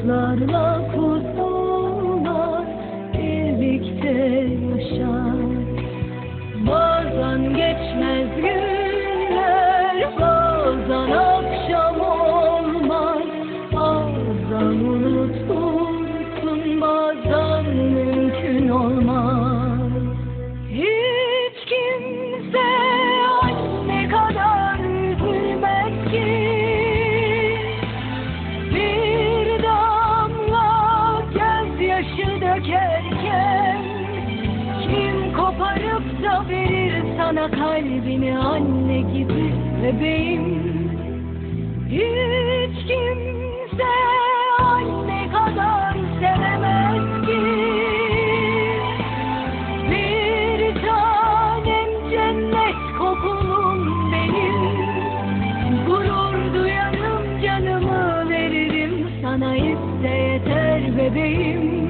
Taşlarla kurtulmaz birlikte yaşar. Bazen geçmez gün sökerken Kim koparıp da verir sana kalbini anne gibi bebeğim? Hiç kimse anne kadar sevemez ki. Bir tanem cennet kokulum benim. Gurur duyanım canımı veririm sana iste yeter bebeğim.